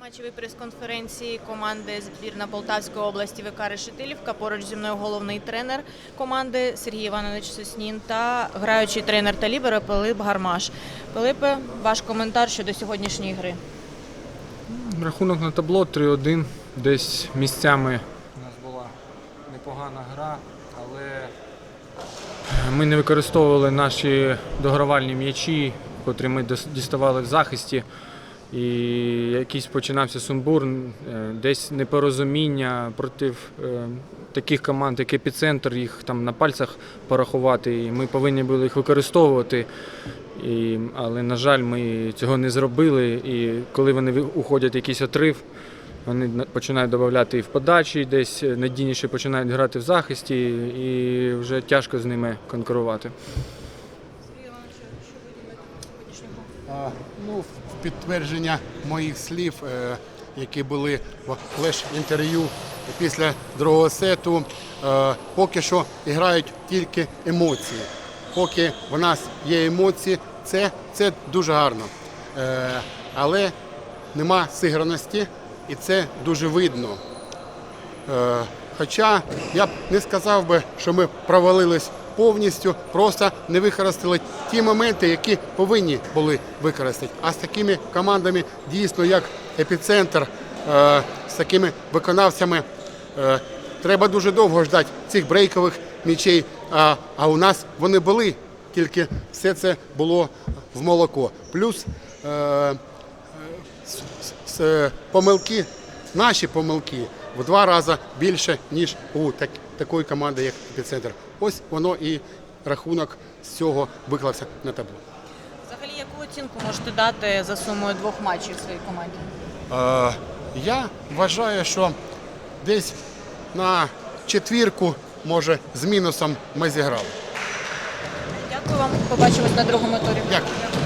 Матчеві прес-конференції команди збірна Полтавської області ВК Решетилівка. Поруч зі мною головний тренер команди Сергій Іванович Соснін та граючий тренер та ліберо Пилип Гармаш. Пилипе, ваш коментар щодо сьогоднішньої гри. Рахунок на табло 3-1. Десь місцями у нас була непогана гра, але ми не використовували наші догравальні м'ячі, котрі ми діставали в захисті. І якийсь починався сумбур, е, десь непорозуміння проти е, таких команд, як епіцентр, їх там на пальцях порахувати. І ми повинні були їх використовувати. І, але, на жаль, ми цього не зробили. І коли вони уходять якийсь отрив, вони починають додати і в подачі, десь надійніше починають грати в захисті, і вже тяжко з ними конкурувати. А, Ну, в підтвердження моїх слів, е, які були в флеш-інтерв'ю після другого сету, е, поки що грають тільки емоції. Поки в нас є емоції, це, це дуже гарно. Е, Але нема сиграності, і це дуже видно. Хоча я б не сказав би, що ми провалились повністю, просто не використали ті моменти, які повинні були використати. А з такими командами, дійсно, як епіцентр, е, з такими виконавцями, е, треба дуже довго ждати цих брейкових м'ячей. А, у нас вони були, тільки все це було в молоко. Плюс е, помилки, наші помилки в два рази більше, ніж у так, такої команди, як епіцентр. Ось воно і рахунок з цього виклався на табло. Взагалі, яку оцінку можете дати за сумою двох матчів своїй команді? Е, я вважаю, що десь на четвірку, може, з мінусом ми зіграли. Дякую вам. Побачимось на другому турі. Дякую.